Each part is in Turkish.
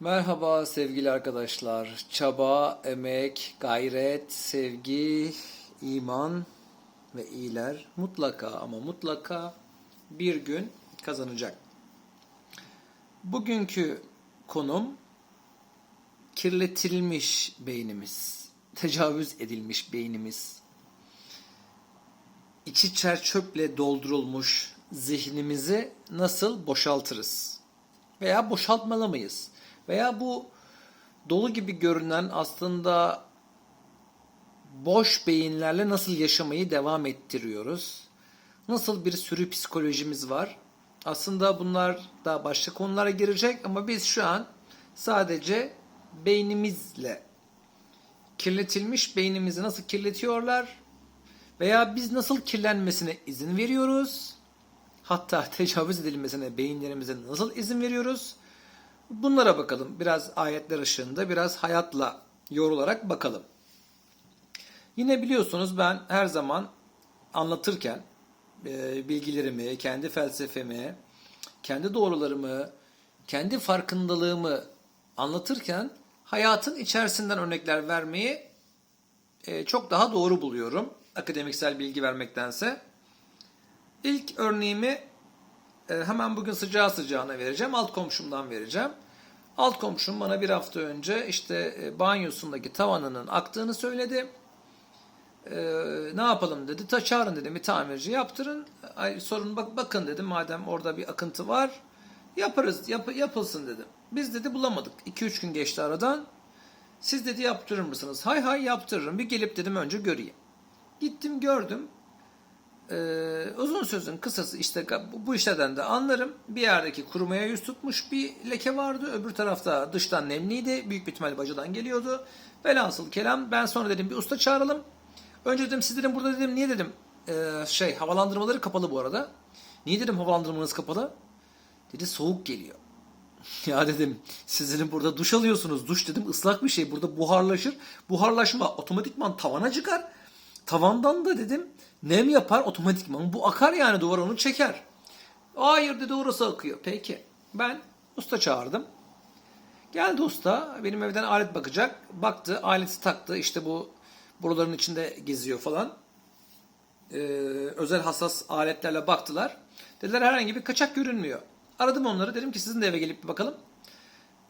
Merhaba sevgili arkadaşlar. Çaba, emek, gayret, sevgi, iman ve iyiler mutlaka ama mutlaka bir gün kazanacak. Bugünkü konum kirletilmiş beynimiz, tecavüz edilmiş beynimiz, içi çer çöple doldurulmuş zihnimizi nasıl boşaltırız? Veya boşaltmalı mıyız? Veya bu dolu gibi görünen aslında boş beyinlerle nasıl yaşamayı devam ettiriyoruz? Nasıl bir sürü psikolojimiz var? Aslında bunlar da başka konulara girecek ama biz şu an sadece beynimizle kirletilmiş beynimizi nasıl kirletiyorlar veya biz nasıl kirlenmesine izin veriyoruz? Hatta tecavüz edilmesine beyinlerimize nasıl izin veriyoruz? Bunlara bakalım. Biraz ayetler ışığında, biraz hayatla yorularak bakalım. Yine biliyorsunuz ben her zaman anlatırken e, bilgilerimi, kendi felsefemi, kendi doğrularımı, kendi farkındalığımı anlatırken hayatın içerisinden örnekler vermeyi e, çok daha doğru buluyorum. Akademiksel bilgi vermektense. İlk örneğimi hemen bugün sıcağı sıcağına vereceğim. Alt komşumdan vereceğim. Alt komşum bana bir hafta önce işte e, banyosundaki tavanının aktığını söyledi. E, ne yapalım dedi. Ta çağırın dedim bir tamirci yaptırın. Ay, sorun bak bakın dedim madem orada bir akıntı var. Yaparız yap, yapılsın dedim. Biz dedi bulamadık. 2-3 gün geçti aradan. Siz dedi yaptırır mısınız? Hay hay yaptırırım. Bir gelip dedim önce göreyim. Gittim gördüm. Ee, uzun sözün kısası işte bu işlerden de anlarım. Bir yerdeki kurumaya yüz tutmuş bir leke vardı. Öbür tarafta dıştan nemliydi. Büyük bir ihtimal bacadan geliyordu. Velhasıl kelam ben sonra dedim bir usta çağıralım. Önce dedim siz dedim burada dedim niye dedim ee, şey havalandırmaları kapalı bu arada. Niye dedim havalandırmanız kapalı? Dedi soğuk geliyor. Ya dedim siz dedim burada duş alıyorsunuz. Duş dedim ıslak bir şey. Burada buharlaşır. Buharlaşma otomatikman tavana çıkar. Tavandan da dedim nem yapar otomatikman. Bu akar yani duvar onu çeker. Hayır dedi orası akıyor. Peki. Ben usta çağırdım. Geldi usta. Benim evden alet bakacak. Baktı. Aleti taktı. İşte bu buraların içinde geziyor falan. Ee, özel hassas aletlerle baktılar. Dediler herhangi bir kaçak görünmüyor. Aradım onları. Dedim ki sizin de eve gelip bir bakalım.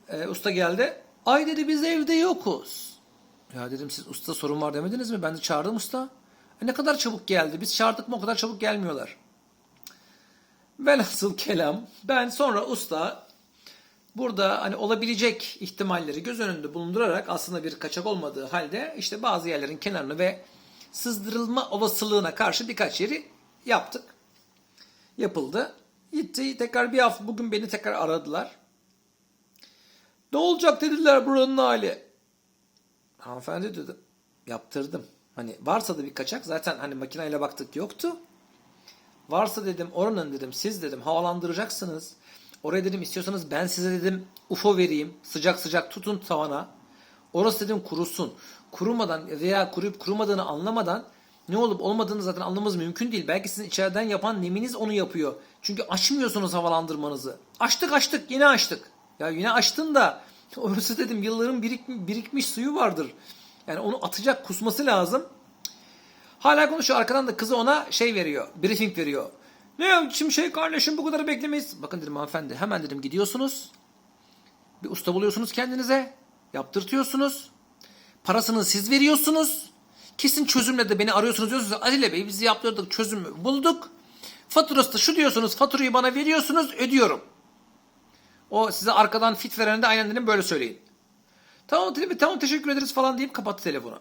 Ee, usta geldi. Ay dedi biz evde yokuz. Ya dedim siz usta sorun var demediniz mi? Ben de çağırdım usta. E ne kadar çabuk geldi. Biz çağırdık mı o kadar çabuk gelmiyorlar. Velhasıl kelam. Ben sonra usta burada hani olabilecek ihtimalleri göz önünde bulundurarak aslında bir kaçak olmadığı halde işte bazı yerlerin kenarını ve sızdırılma olasılığına karşı birkaç yeri yaptık. Yapıldı. Gitti tekrar bir hafta bugün beni tekrar aradılar. Ne olacak dediler buranın hali. Hanımefendi dedim. Yaptırdım. Hani varsa da bir kaçak zaten hani makineyle baktık yoktu. Varsa dedim oranın dedim siz dedim havalandıracaksınız. Oraya dedim istiyorsanız ben size dedim UFO vereyim. Sıcak sıcak tutun tavana. Orası dedim kurusun. Kurumadan veya kuruyup kurumadığını anlamadan ne olup olmadığını zaten anlamamız mümkün değil. Belki sizin içeriden yapan neminiz onu yapıyor. Çünkü açmıyorsunuz havalandırmanızı. Açtık açtık yine açtık. Ya yine açtın da orası dedim yılların birik, birikmiş suyu vardır. Yani onu atacak kusması lazım. Hala konuşuyor. Arkadan da kızı ona şey veriyor. Briefing veriyor. Ne biçim şey kardeşim bu kadar beklemeyiz. Bakın dedim hanımefendi hemen dedim gidiyorsunuz. Bir usta buluyorsunuz kendinize. Yaptırtıyorsunuz. Parasını siz veriyorsunuz. Kesin çözümle de beni arıyorsunuz diyorsunuz. Adile Bey biz yaptırdık çözümü bulduk. Faturası da şu diyorsunuz faturayı bana veriyorsunuz ödüyorum. O size arkadan fit verene de aynen dedim böyle söyleyin. Tamam dedim tamam teşekkür ederiz falan deyip kapattı telefonu.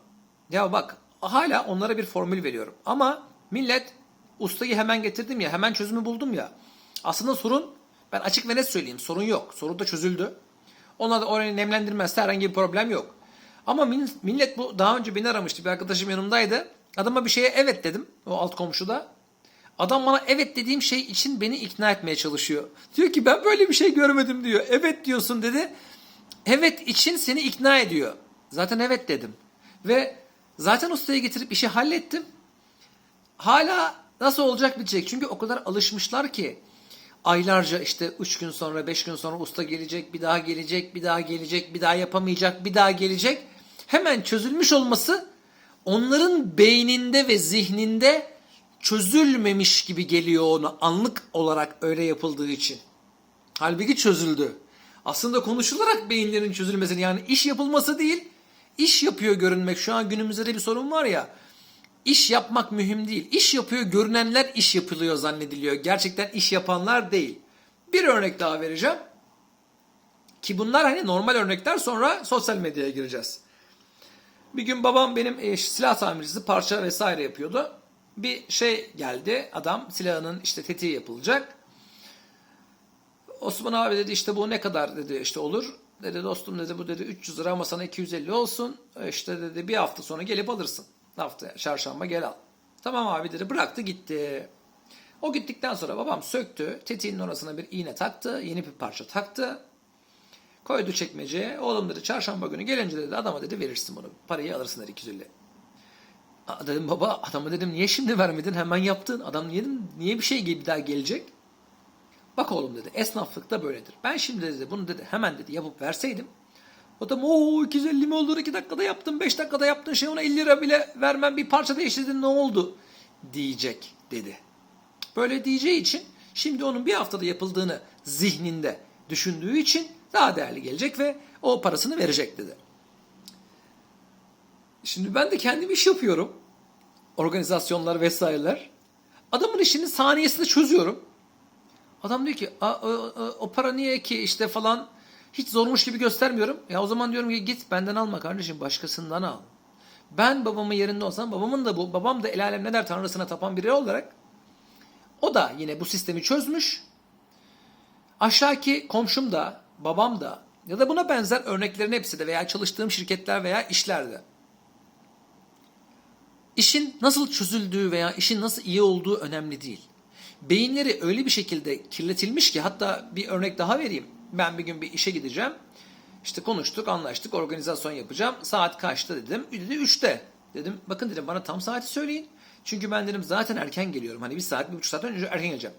Ya bak hala onlara bir formül veriyorum. Ama millet ustayı hemen getirdim ya hemen çözümü buldum ya. Aslında sorun ben açık ve net söyleyeyim sorun yok. Sorun da çözüldü. Onlar da orayı nemlendirmezse herhangi bir problem yok. Ama millet bu daha önce beni aramıştı. Bir arkadaşım yanımdaydı. Adama bir şeye evet dedim. O alt komşuda. Adam bana evet dediğim şey için beni ikna etmeye çalışıyor. Diyor ki ben böyle bir şey görmedim diyor. Evet diyorsun dedi. Evet için seni ikna ediyor. Zaten evet dedim. Ve zaten ustaya getirip işi hallettim. Hala nasıl olacak bitecek. Çünkü o kadar alışmışlar ki aylarca işte 3 gün sonra 5 gün sonra usta gelecek, bir daha gelecek, bir daha gelecek, bir daha yapamayacak, bir daha gelecek. Hemen çözülmüş olması onların beyninde ve zihninde çözülmemiş gibi geliyor onu anlık olarak öyle yapıldığı için. Halbuki çözüldü. Aslında konuşularak beyinlerin çözülmesini yani iş yapılması değil, iş yapıyor görünmek. Şu an günümüzde de bir sorun var ya. İş yapmak mühim değil. İş yapıyor görünenler iş yapılıyor zannediliyor. Gerçekten iş yapanlar değil. Bir örnek daha vereceğim. Ki bunlar hani normal örnekler sonra sosyal medyaya gireceğiz. Bir gün babam benim e, silah tamircisi parça vesaire yapıyordu. Bir şey geldi adam silahının işte tetiği yapılacak. Osman abi dedi işte bu ne kadar dedi işte olur. Dedi dostum dedi bu dedi 300 lira ama sana 250 olsun. İşte dedi bir hafta sonra gelip alırsın. Haftaya çarşamba gel al. Tamam abi dedi bıraktı gitti. O gittikten sonra babam söktü. Tetiğin orasına bir iğne taktı. Yeni bir parça taktı. Koydu çekmeceye. Oğlum dedi çarşamba günü gelince dedi adama dedi verirsin bunu. Parayı alırsın dedi 250. Dedim baba adama dedim niye şimdi vermedin hemen yaptın. Adam niye, niye bir şey gibi daha gelecek? Bak oğlum dedi esnaflıkta böyledir. Ben şimdi dedi bunu dedi hemen dedi yapıp verseydim. Adam o 250 mi olur 2 dakikada yaptın 5 dakikada yaptın şey ona 50 lira bile vermem bir parça değiştirdin ne oldu diyecek dedi. Böyle diyeceği için şimdi onun bir haftada yapıldığını zihninde düşündüğü için daha değerli gelecek ve o parasını verecek dedi. Şimdi ben de kendim iş yapıyorum. Organizasyonlar vesaireler. Adamın işini saniyesinde çözüyorum. Adam diyor ki "A, o, o- o para niye ki işte falan hiç zormuş gibi göstermiyorum. Ya o zaman diyorum ki git benden alma kardeşim başkasından al. Ben babamın yerinde olsam babamın da bu babam da el alem ne der tanrısına tapan biri olarak o da yine bu sistemi çözmüş. Aşağıki komşum da babam da ya da buna benzer örneklerin hepsi de veya çalıştığım şirketler veya işlerde İşin nasıl çözüldüğü veya işin nasıl iyi olduğu önemli değil. Beyinleri öyle bir şekilde kirletilmiş ki hatta bir örnek daha vereyim. Ben bir gün bir işe gideceğim. İşte konuştuk, anlaştık, organizasyon yapacağım. Saat kaçta dedim. Dedi 3'te. Dedim bakın dedim bana tam saati söyleyin. Çünkü ben dedim zaten erken geliyorum. Hani bir saat, bir buçuk saat önce erken geleceğim.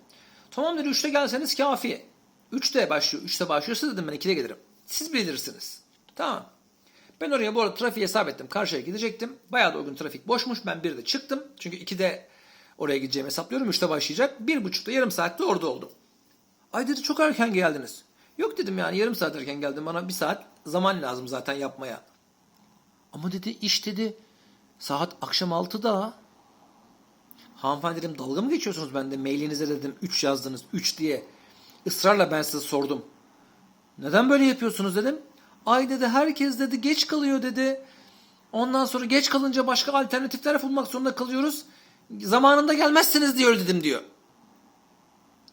Tamam dedi 3'te gelseniz kafi. 3'te başlıyor. 3'te başlıyorsa dedim ben 2'de gelirim. Siz bilirsiniz. Tamam. Ben oraya bu arada trafiği hesap ettim. Karşıya gidecektim. Bayağı da o gün trafik boşmuş. Ben bir de çıktım. Çünkü 2'de oraya gideceğimi hesaplıyorum. 3'te başlayacak. 1.30'da yarım saatte orada oldum. Ay dedi çok erken geldiniz. Yok dedim yani yarım saat erken geldim. Bana bir saat zaman lazım zaten yapmaya. Ama dedi iş dedi saat akşam 6'da. Hanımefendi dedim dalga mı geçiyorsunuz bende? Mailinize dedim 3 yazdınız 3 diye. Israrla ben size sordum. Neden böyle yapıyorsunuz dedim. Ay dedi herkes dedi geç kalıyor dedi. Ondan sonra geç kalınca başka alternatifler bulmak zorunda kalıyoruz. Zamanında gelmezsiniz diyor dedim diyor.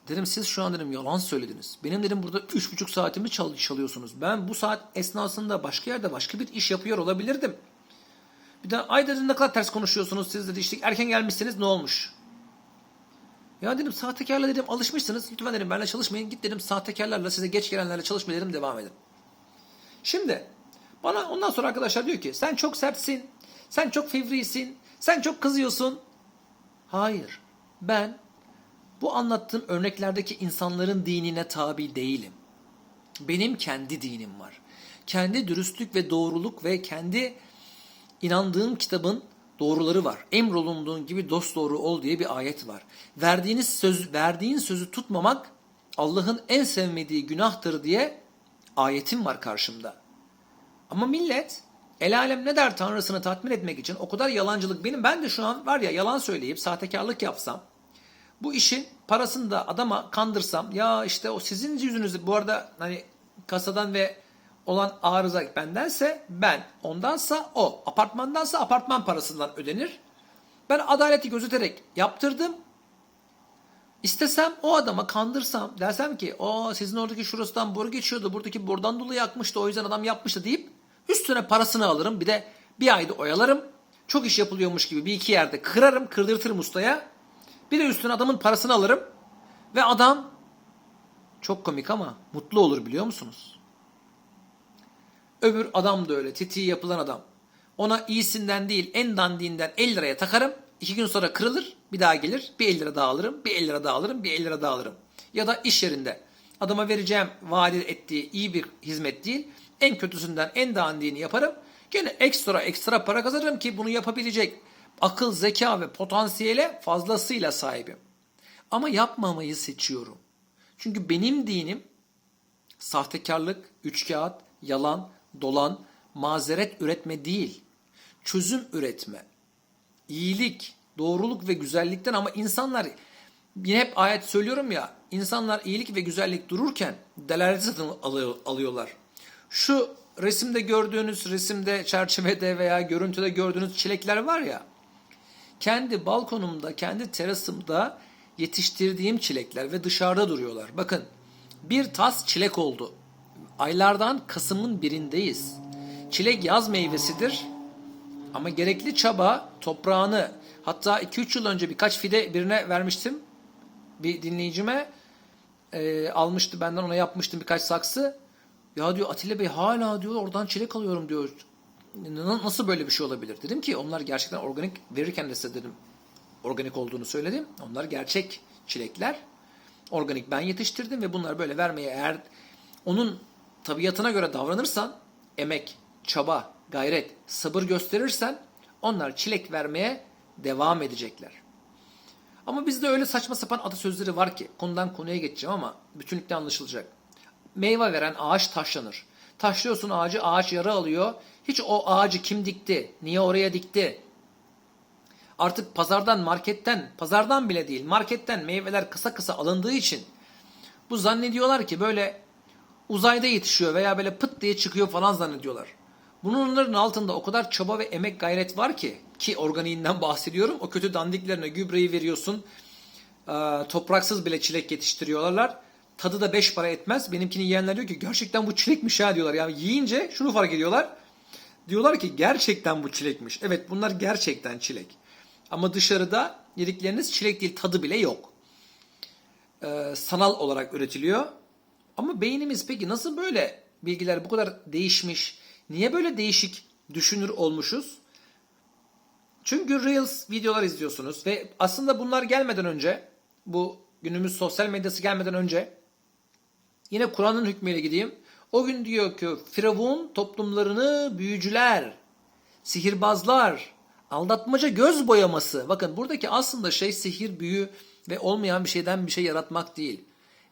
Dedim siz şu an dedim yalan söylediniz. Benim dedim burada üç buçuk saatimi çal çalıyorsunuz. Ben bu saat esnasında başka yerde başka bir iş yapıyor olabilirdim. Bir de ay dedim ne kadar ters konuşuyorsunuz siz dedi işte erken gelmişsiniz ne olmuş? Ya dedim sahtekarla dedim alışmışsınız. Lütfen dedim benimle çalışmayın. Git dedim sahtekarlarla size geç gelenlerle çalışma dedim devam edin. Şimdi bana ondan sonra arkadaşlar diyor ki sen çok sertsin. Sen çok fevrisin. Sen çok kızıyorsun. Hayır. Ben bu anlattığım örneklerdeki insanların dinine tabi değilim. Benim kendi dinim var. Kendi dürüstlük ve doğruluk ve kendi inandığım kitabın doğruları var. Emrolunduğun gibi dost doğru ol diye bir ayet var. Verdiğiniz söz, verdiğin sözü tutmamak Allah'ın en sevmediği günahtır diye ayetim var karşımda. Ama millet el alem ne der tanrısını tatmin etmek için o kadar yalancılık benim ben de şu an var ya yalan söyleyip sahtekarlık yapsam bu işin parasını da adama kandırsam ya işte o sizin yüzünüzü bu arada hani kasadan ve olan arıza bendense ben ondansa o apartmandansa apartman parasından ödenir. Ben adaleti gözeterek yaptırdım. İstesem o adama kandırsam dersem ki o sizin oradaki şurasından boru geçiyordu buradaki borudan dolayı akmıştı o yüzden adam yapmıştı deyip üstüne parasını alırım bir de bir ayda oyalarım. Çok iş yapılıyormuş gibi bir iki yerde kırarım kırdırtırım ustaya. Bir de üstüne adamın parasını alırım ve adam çok komik ama mutlu olur biliyor musunuz? Öbür adam da öyle titiği yapılan adam. Ona iyisinden değil en dandiğinden 50 liraya takarım. İki gün sonra kırılır bir daha gelir bir 50 lira daha alırım bir 50 lira daha alırım bir 50 lira daha alırım. Ya da iş yerinde adama vereceğim vaat ettiği iyi bir hizmet değil. En kötüsünden en dandiğini yaparım. Gene ekstra ekstra para kazanırım ki bunu yapabilecek akıl, zeka ve potansiyele fazlasıyla sahibim. Ama yapmamayı seçiyorum. Çünkü benim dinim sahtekarlık, üçkağıt, yalan, dolan, mazeret üretme değil. Çözüm üretme. İyilik, doğruluk ve güzellikten ama insanlar yine hep ayet söylüyorum ya insanlar iyilik ve güzellik dururken delaleti satın alıyor- alıyorlar. Şu resimde gördüğünüz resimde çerçevede veya görüntüde gördüğünüz çilekler var ya kendi balkonumda, kendi terasımda yetiştirdiğim çilekler ve dışarıda duruyorlar. Bakın bir tas çilek oldu. Aylardan Kasım'ın birindeyiz. Çilek yaz meyvesidir. Ama gerekli çaba toprağını hatta 2-3 yıl önce birkaç fide birine vermiştim. Bir dinleyicime e, almıştı benden ona yapmıştım birkaç saksı. Ya diyor Atilla Bey hala diyor oradan çilek alıyorum diyor. Na- Nasıl böyle bir şey olabilir? Dedim ki onlar gerçekten organik verirken de size dedim organik olduğunu söyledim. Onlar gerçek çilekler. Organik ben yetiştirdim ve bunlar böyle vermeye eğer onun tabiatına göre davranırsan emek, çaba, gayret, sabır gösterirsen onlar çilek vermeye devam edecekler. Ama bizde öyle saçma sapan atasözleri var ki konudan konuya geçeceğim ama bütünlükte anlaşılacak. Meyve veren ağaç taşlanır. Taşlıyorsun ağacı, ağaç yara alıyor. Hiç o ağacı kim dikti? Niye oraya dikti? Artık pazardan, marketten, pazardan bile değil, marketten meyveler kısa kısa alındığı için bu zannediyorlar ki böyle uzayda yetişiyor veya böyle pıt diye çıkıyor falan zannediyorlar. Bunların altında o kadar çaba ve emek gayret var ki ki organiğinden bahsediyorum. O kötü dandiklerine gübreyi veriyorsun. Topraksız bile çilek yetiştiriyorlar. Tadı da beş para etmez. Benimkini yiyenler diyor ki gerçekten bu çilekmiş ha diyorlar. Yani yiyince şunu fark ediyorlar. Diyorlar ki gerçekten bu çilekmiş. Evet bunlar gerçekten çilek. Ama dışarıda yedikleriniz çilek değil tadı bile yok. Ee, sanal olarak üretiliyor. Ama beynimiz peki nasıl böyle bilgiler bu kadar değişmiş? Niye böyle değişik düşünür olmuşuz? Çünkü Reels videolar izliyorsunuz ve aslında bunlar gelmeden önce bu günümüz sosyal medyası gelmeden önce yine Kur'an'ın hükmüyle gideyim. O gün diyor ki Firavun toplumlarını büyücüler, sihirbazlar, aldatmaca göz boyaması. Bakın buradaki aslında şey sihir, büyü ve olmayan bir şeyden bir şey yaratmak değil.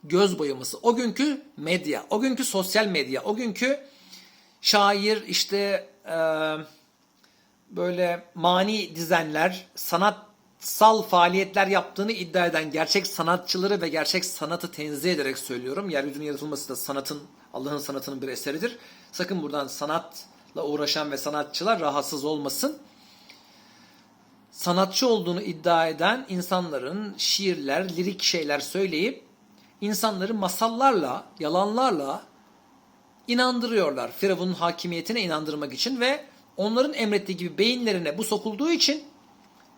Göz boyaması. O günkü medya, o günkü sosyal medya, o günkü şair işte eee böyle mani dizenler, sanatsal faaliyetler yaptığını iddia eden gerçek sanatçıları ve gerçek sanatı tenzih ederek söylüyorum. Yeryüzünün yaratılması da sanatın, Allah'ın sanatının bir eseridir. Sakın buradan sanatla uğraşan ve sanatçılar rahatsız olmasın. Sanatçı olduğunu iddia eden insanların şiirler, lirik şeyler söyleyip insanları masallarla, yalanlarla inandırıyorlar. Firavun'un hakimiyetine inandırmak için ve onların emrettiği gibi beyinlerine bu sokulduğu için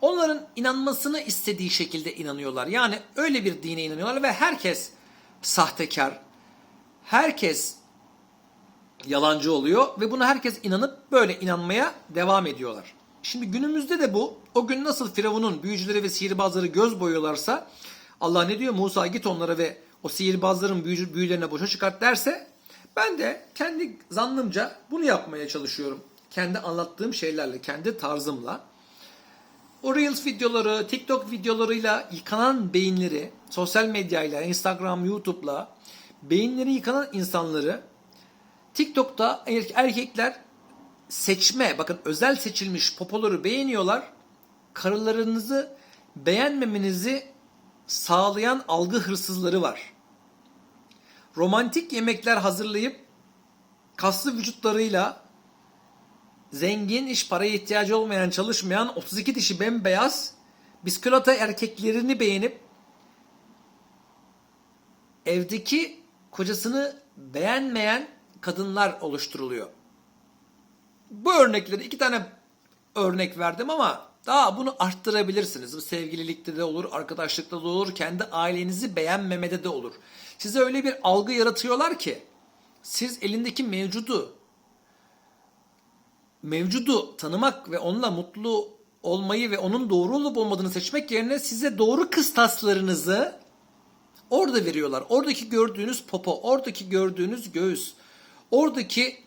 onların inanmasını istediği şekilde inanıyorlar. Yani öyle bir dine inanıyorlar ve herkes sahtekar, herkes yalancı oluyor ve buna herkes inanıp böyle inanmaya devam ediyorlar. Şimdi günümüzde de bu, o gün nasıl Firavun'un büyücüleri ve sihirbazları göz boyuyorlarsa Allah ne diyor? Musa git onlara ve o sihirbazların büyücü, büyülerine boşa çıkart derse ben de kendi zannımca bunu yapmaya çalışıyorum. Kendi anlattığım şeylerle, kendi tarzımla. O Reels videoları, TikTok videolarıyla yıkanan beyinleri, sosyal medyayla, Instagram, YouTube'la beyinleri yıkanan insanları TikTok'ta er- erkekler seçme, bakın özel seçilmiş popoları beğeniyorlar. Karılarınızı beğenmemenizi sağlayan algı hırsızları var. Romantik yemekler hazırlayıp kaslı vücutlarıyla zengin, iş paraya ihtiyacı olmayan, çalışmayan 32 dişi bembeyaz biskolata erkeklerini beğenip evdeki kocasını beğenmeyen kadınlar oluşturuluyor. Bu örnekleri iki tane örnek verdim ama daha bunu arttırabilirsiniz. Bu sevgililikte de olur, arkadaşlıkta da olur, kendi ailenizi beğenmemede de olur. Size öyle bir algı yaratıyorlar ki siz elindeki mevcudu mevcudu tanımak ve onunla mutlu olmayı ve onun doğru olup olmadığını seçmek yerine size doğru kıstaslarınızı Orada veriyorlar. Oradaki gördüğünüz popo, oradaki gördüğünüz göğüs, oradaki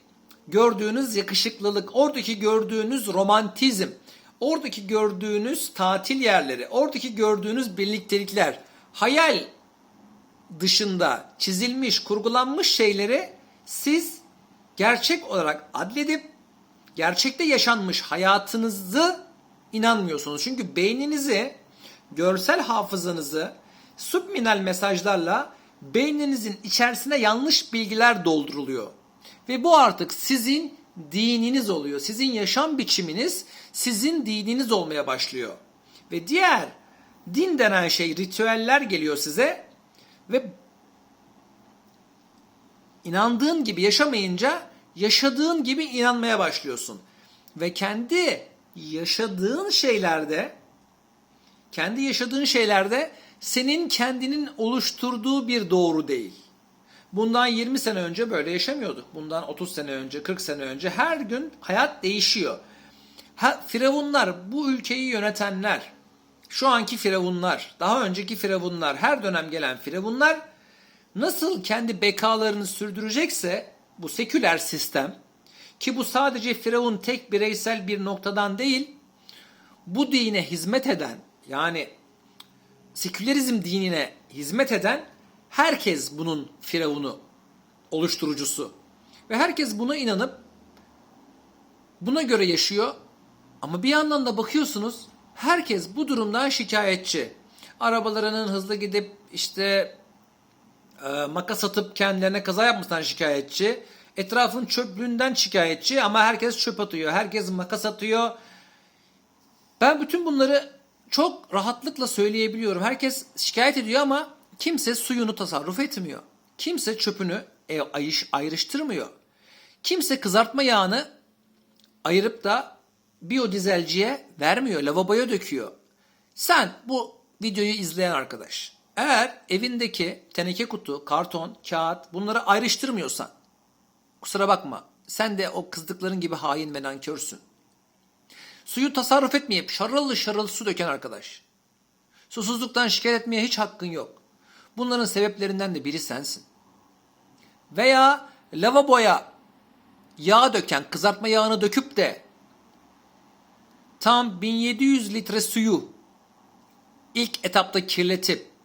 gördüğünüz yakışıklılık, oradaki gördüğünüz romantizm, oradaki gördüğünüz tatil yerleri, oradaki gördüğünüz birliktelikler, hayal dışında çizilmiş, kurgulanmış şeyleri siz gerçek olarak adledip gerçekte yaşanmış hayatınızı inanmıyorsunuz. Çünkü beyninizi, görsel hafızanızı subliminal mesajlarla beyninizin içerisine yanlış bilgiler dolduruluyor. Ve bu artık sizin dininiz oluyor. Sizin yaşam biçiminiz sizin dininiz olmaya başlıyor. Ve diğer din denen şey ritüeller geliyor size ve inandığın gibi yaşamayınca yaşadığın gibi inanmaya başlıyorsun. Ve kendi yaşadığın şeylerde kendi yaşadığın şeylerde senin kendinin oluşturduğu bir doğru değil. Bundan 20 sene önce böyle yaşamıyorduk. Bundan 30 sene önce, 40 sene önce her gün hayat değişiyor. Ha, firavunlar, bu ülkeyi yönetenler, şu anki firavunlar, daha önceki firavunlar, her dönem gelen firavunlar nasıl kendi bekalarını sürdürecekse bu seküler sistem ki bu sadece firavun tek bireysel bir noktadan değil bu dine hizmet eden yani sekülerizm dinine hizmet eden herkes bunun firavunu oluşturucusu ve herkes buna inanıp buna göre yaşıyor ama bir yandan da bakıyorsunuz herkes bu durumdan şikayetçi. Arabalarının hızlı gidip işte e, makas atıp kendilerine kaza yapmasından şikayetçi. Etrafın çöplüğünden şikayetçi ama herkes çöp atıyor. Herkes makas atıyor. Ben bütün bunları çok rahatlıkla söyleyebiliyorum. Herkes şikayet ediyor ama kimse suyunu tasarruf etmiyor. Kimse çöpünü e, ayış, ayrıştırmıyor. Kimse kızartma yağını ayırıp da biyodizelciye vermiyor, lavaboya döküyor. Sen bu videoyu izleyen arkadaş, eğer evindeki teneke kutu, karton, kağıt bunları ayrıştırmıyorsan, kusura bakma, sen de o kızdıkların gibi hain ve nankörsün. Suyu tasarruf etmeyip şarıl şarıl su döken arkadaş. Susuzluktan şikayet etmeye hiç hakkın yok. Bunların sebeplerinden de biri sensin. Veya lavaboya yağ döken, kızartma yağını döküp de tam 1700 litre suyu ilk etapta kirletip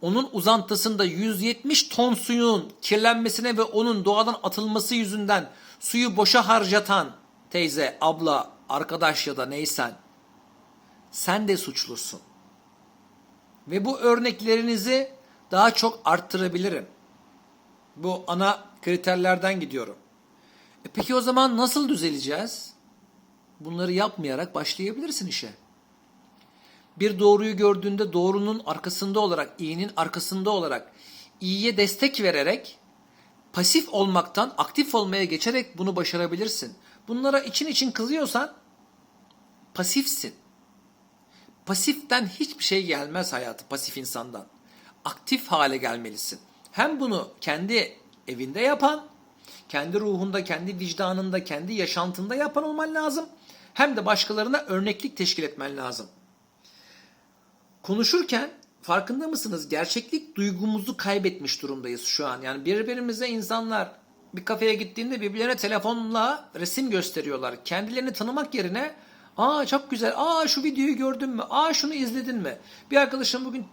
onun uzantısında 170 ton suyun kirlenmesine ve onun doğadan atılması yüzünden suyu boşa harcatan teyze, abla, arkadaş ya da neysen sen de suçlusun. Ve bu örneklerinizi daha çok arttırabilirim. Bu ana kriterlerden gidiyorum. E peki o zaman nasıl düzeleceğiz? Bunları yapmayarak başlayabilirsin işe. Bir doğruyu gördüğünde doğrunun arkasında olarak, iyinin arkasında olarak, iyiye destek vererek, pasif olmaktan aktif olmaya geçerek bunu başarabilirsin. Bunlara için için kızıyorsan pasifsin. Pasiften hiçbir şey gelmez hayatı pasif insandan. Aktif hale gelmelisin. Hem bunu kendi evinde yapan, kendi ruhunda, kendi vicdanında, kendi yaşantında yapan olman lazım. Hem de başkalarına örneklik teşkil etmen lazım. Konuşurken farkında mısınız? Gerçeklik duygumuzu kaybetmiş durumdayız şu an. Yani birbirimize insanlar bir kafeye gittiğinde birbirlerine telefonla resim gösteriyorlar. Kendilerini tanımak yerine aa çok güzel, aa şu videoyu gördün mü, aa şunu izledin mi? Bir arkadaşım bugün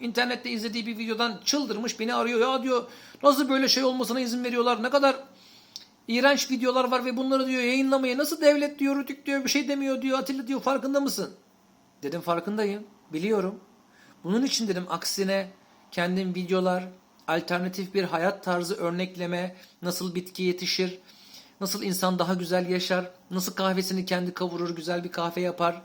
internette izlediği bir videodan çıldırmış beni arıyor. Ya diyor nasıl böyle şey olmasına izin veriyorlar, ne kadar iğrenç videolar var ve bunları diyor yayınlamaya nasıl devlet diyor, rütük diyor bir şey demiyor diyor, Atilla diyor farkında mısın? Dedim farkındayım, biliyorum. Bunun için dedim aksine kendim videolar, alternatif bir hayat tarzı örnekleme, nasıl bitki yetişir, nasıl insan daha güzel yaşar, nasıl kahvesini kendi kavurur, güzel bir kahve yapar,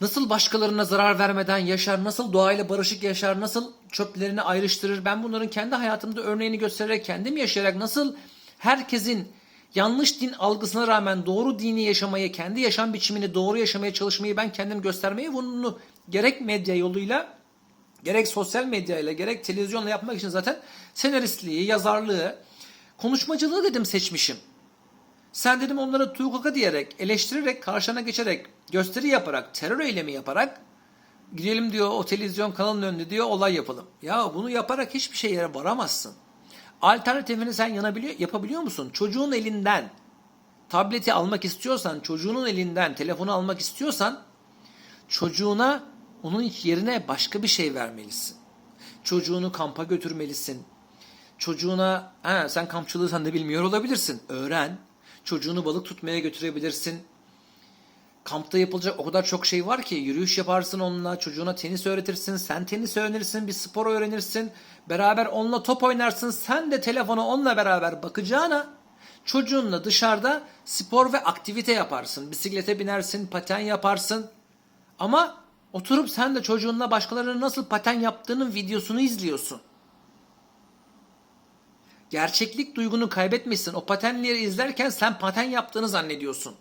nasıl başkalarına zarar vermeden yaşar, nasıl doğayla barışık yaşar, nasıl çöplerini ayrıştırır. Ben bunların kendi hayatımda örneğini göstererek, kendim yaşayarak nasıl herkesin yanlış din algısına rağmen doğru dini yaşamayı, kendi yaşam biçimini doğru yaşamaya çalışmayı ben kendim göstermeyi bunu gerek medya yoluyla gerek sosyal medyayla gerek televizyonla yapmak için zaten senaristliği, yazarlığı, konuşmacılığı dedim seçmişim. Sen dedim onlara tuğkaka diyerek, eleştirerek, karşına geçerek, gösteri yaparak, terör eylemi yaparak gidelim diyor o televizyon kanalının önünde diyor olay yapalım. Ya bunu yaparak hiçbir şeye varamazsın. Alternatifini sen yanabiliyor, yapabiliyor musun? Çocuğun elinden tableti almak istiyorsan, çocuğunun elinden telefonu almak istiyorsan çocuğuna onun yerine başka bir şey vermelisin. Çocuğunu kampa götürmelisin. Çocuğuna ha, sen kampçılığı sen de bilmiyor olabilirsin. Öğren. Çocuğunu balık tutmaya götürebilirsin. Kampta yapılacak o kadar çok şey var ki yürüyüş yaparsın onunla, çocuğuna tenis öğretirsin, sen tenis öğrenirsin, bir spor öğrenirsin, beraber onunla top oynarsın, sen de telefona onunla beraber bakacağına çocuğunla dışarıda spor ve aktivite yaparsın. Bisiklete binersin, paten yaparsın. Ama oturup sen de çocuğunla başkalarının nasıl paten yaptığının videosunu izliyorsun. Gerçeklik duygunu kaybetmişsin. O patenleri izlerken sen paten yaptığını zannediyorsun.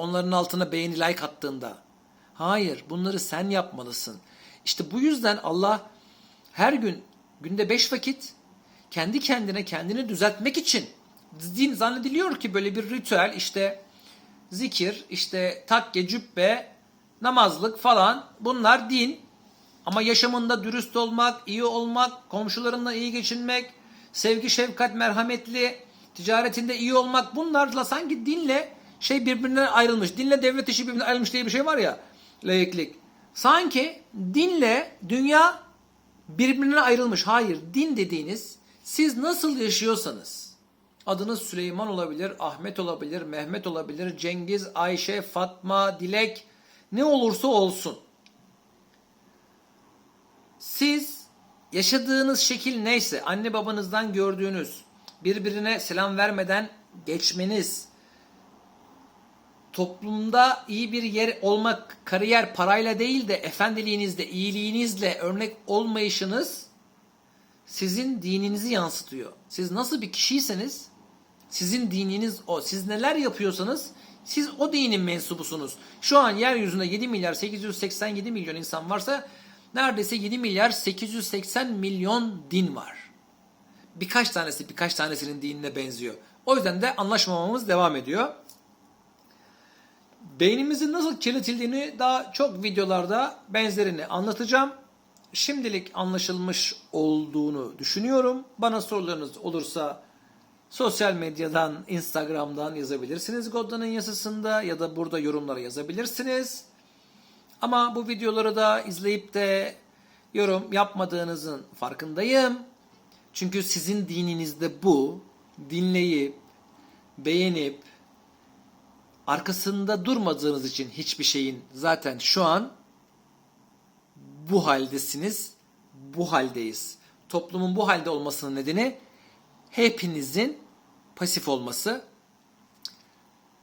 Onların altına beğeni like attığında. Hayır, bunları sen yapmalısın. İşte bu yüzden Allah her gün günde beş vakit kendi kendine kendini düzeltmek için din zannediliyor ki böyle bir ritüel işte zikir, işte takke, cübbe, namazlık falan bunlar din. Ama yaşamında dürüst olmak, iyi olmak, komşularınla iyi geçinmek, sevgi, şefkat, merhametli, ticaretinde iyi olmak bunlarla sanki dinle şey birbirinden ayrılmış. Dinle devlet işi birbirinden ayrılmış diye bir şey var ya layıklık. Sanki dinle dünya birbirinden ayrılmış. Hayır din dediğiniz siz nasıl yaşıyorsanız adınız Süleyman olabilir, Ahmet olabilir, Mehmet olabilir, Cengiz, Ayşe, Fatma, Dilek ne olursa olsun. Siz yaşadığınız şekil neyse anne babanızdan gördüğünüz birbirine selam vermeden geçmeniz toplumda iyi bir yer olmak kariyer parayla değil de efendiliğinizle iyiliğinizle örnek olmayışınız sizin dininizi yansıtıyor. Siz nasıl bir kişiyseniz sizin dininiz o. Siz neler yapıyorsanız siz o dinin mensubusunuz. Şu an yeryüzünde 7 milyar 887 milyon insan varsa neredeyse 7 milyar 880 milyon din var. Birkaç tanesi birkaç tanesinin dinine benziyor. O yüzden de anlaşmamamız devam ediyor. Beynimizin nasıl kirletildiğini daha çok videolarda benzerini anlatacağım. Şimdilik anlaşılmış olduğunu düşünüyorum. Bana sorularınız olursa sosyal medyadan, Instagram'dan yazabilirsiniz Goddan'ın yazısında ya da burada yorumlara yazabilirsiniz. Ama bu videoları da izleyip de yorum yapmadığınızın farkındayım. Çünkü sizin dininizde bu dinleyip, beğenip, arkasında durmadığınız için hiçbir şeyin zaten şu an bu haldesiniz, bu haldeyiz. Toplumun bu halde olmasının nedeni hepinizin pasif olması.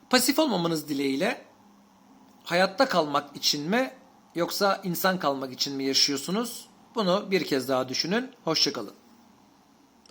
Pasif olmamanız dileğiyle hayatta kalmak için mi yoksa insan kalmak için mi yaşıyorsunuz? Bunu bir kez daha düşünün. Hoşçakalın.